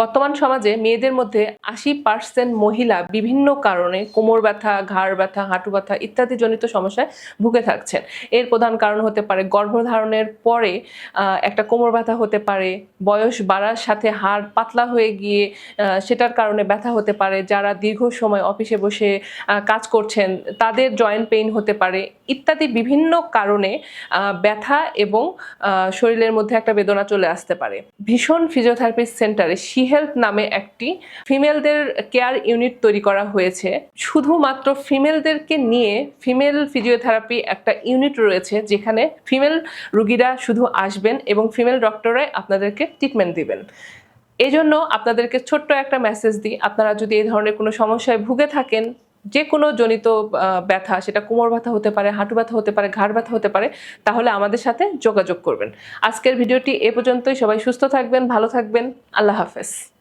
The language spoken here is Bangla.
বর্তমান সমাজে মেয়েদের মধ্যে আশি পার্সেন্ট মহিলা বিভিন্ন কারণে কোমর ব্যথা, ঘাড় ব্যথা, হাঁটু ব্যথা ইত্যাদি জনিত সমস্যায় ভুগে থাকছেন। এর প্রধান কারণ হতে পারে গর্ভধারণের পরে একটা কোমর ব্যথা হতে পারে, বয়স বাড়ার সাথে হাড় পাতলা হয়ে গিয়ে সেটার কারণে ব্যথা হতে পারে, যারা দীর্ঘ সময় অফিসে বসে কাজ করছেন, তাদের জয়েন্ট পেইন হতে পারে ইত্যাদি বিভিন্ন কারণে ব্যথা এবং শরীরের মধ্যে একটা বেদনা চলে আসতে পারে। ভীষণ ফিজিওথেরাপি সেন্টারে হেলথ নামে একটি ফিমেলদের কেয়ার ইউনিট তৈরি করা হয়েছে। শুধুমাত্র ফিমেলদেরকে নিয়ে ফিমেল ফিজিওথেরাপি একটা ইউনিট রয়েছে যেখানে ফিমেল রুগীরা শুধু আসবেন এবং ফিমেল ডক্টররাই আপনাদেরকে ট্রিটমেন্ট দিবেন। এজন্য আপনাদেরকে ছোট্ট একটা মেসেজ দিই, আপনারা যদি এই ধরনের কোনো সমস্যায় ভুগে থাকেন যে কোনো জনিত ব্যথা, সেটা কোমর ব্যথা হতে পারে, হাঁটু ব্যথা হতে পারে, ঘাড় ব্যথা হতে পারে, তাহলে আমাদের সাথে যোগাযোগ করবেন। আজকের ভিডিওটি এ পর্যন্তই, সবাই সুস্থ থাকবেন, ভালো থাকবেন, আল্লাহ হাফেজ।